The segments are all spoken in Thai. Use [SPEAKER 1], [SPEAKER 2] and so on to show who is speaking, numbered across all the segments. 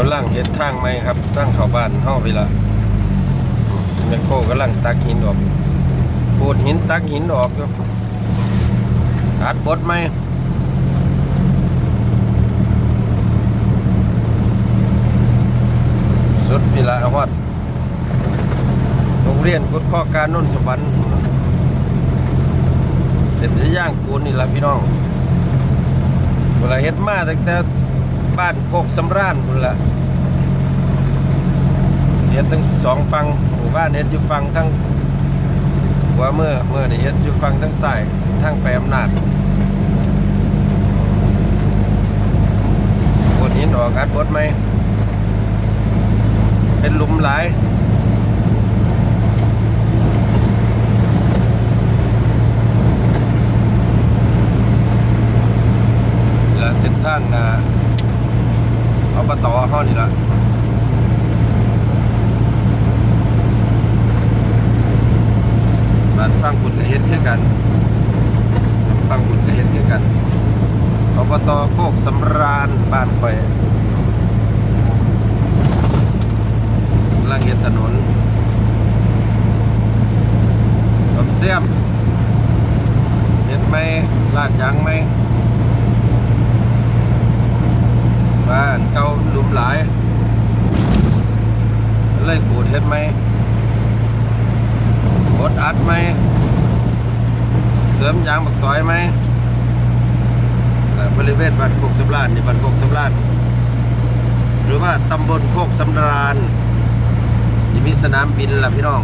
[SPEAKER 1] กำลังเฮ็ดทางไหมครับสร้างเขาบ้านเฮาไปละแมคโครกำลังตักหินออกปูดหินตักหินออกอยู่อัดบดไหมสุดพีละฮอดโรงเรียนกุดข้อการนนสวรรค์เสร็จจะย่างกูนนี่ละพี่น้องเวลาเฮ็ดมาตั้งแต่ บ้านโคกสำราญพุ่นละเฮ็ดทั้งสองฝั่งหมู่บ้านเฮ็ดอยู่ฝั่งทั้งหัวเมื่อเมื่อนี่เฮ็ดอยู่ฝั่งทั้งซ้ายทั้งไปอำนาจบนหินออกอัดบดไหม เป็นหลุมหลายและเส้นทางนะ อาปต่อห้อนี่ละบ้านฟังคุณก็เฮ็ดคือกันฟังคุณก็เฮ็ดคือกันอาปต่อโคกสำราญบ้านข่อยล่างเห็นถนนสมเสียมเห็นไหมลาดยางไหมบ้านเก่าหลุมหลาย เลยขูดเห็นไหมกดอัดไหม เสริมยางบักต่อยไหมบริเวณบ้านโคกสำรานนี่บ้านโคกสำรานหรือว่าตำบลโคกสำราญจะมีสนามบินล่ะพี่น้อง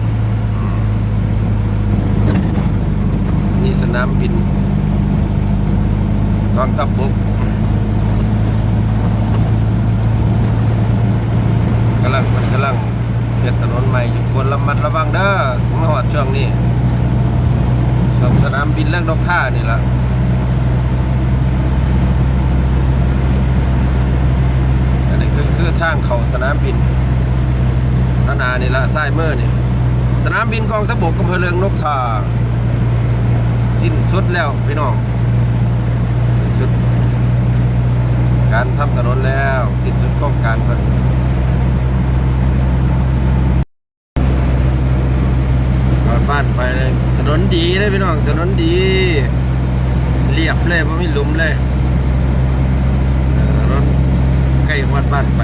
[SPEAKER 1] มีสนามบินกองทัพบกก ลังมันกำลังเฮ็ดถนนใหม่อยู่ควระมัดระวังเด้อถึงหอดช่วงนี้ช่วงสนามบินเรื่องนกท่านี่ละอันนี้คือคือทางเขาสนามบินขนานี่ละไส้เมื่อนี่สนามบินกองทัพบกอำเภอเรืองนกทาสิ้นสุดแล้วพี่น้องสิ้นสุดการทำถนนแล้ว สิ้นสุดโครงการเพิ่นก่อนบ้านไปเลยถนนดี เลยพี่น้องถนนดีเรียบเลยไม่มีหลุมเลยเออถใกล้วัดบ้านไป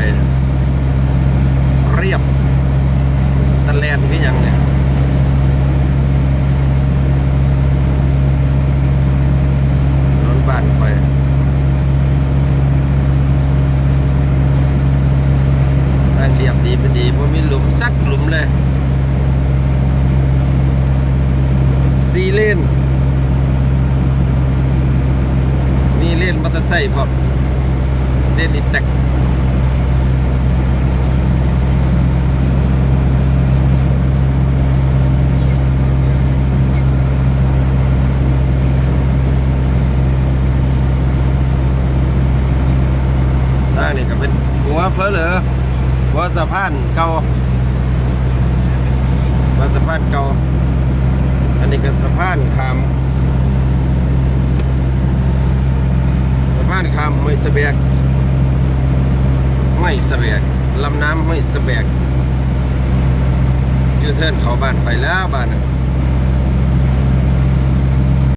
[SPEAKER 1] เรียบตะแลนคือหยังเนี่ยรถบ้านไปทางเรียบดีเป็นดีเพราะมีหลุมสักหลุมเลยสี่เลน นี่นมอเตอร์ไซค์พร้อมเลนอีแตกนี่ก็เป็นหัวเพลเหลือหัวสะพานเก่าหัวสะพานเก่าอันนี้ก็สะพานขามสะพานขามห้วยสะแบกห้วยสะแบกลำน้ำห้วยสะแบกยูเทิร์นเขาบ้านไปแล้วบ้านนะ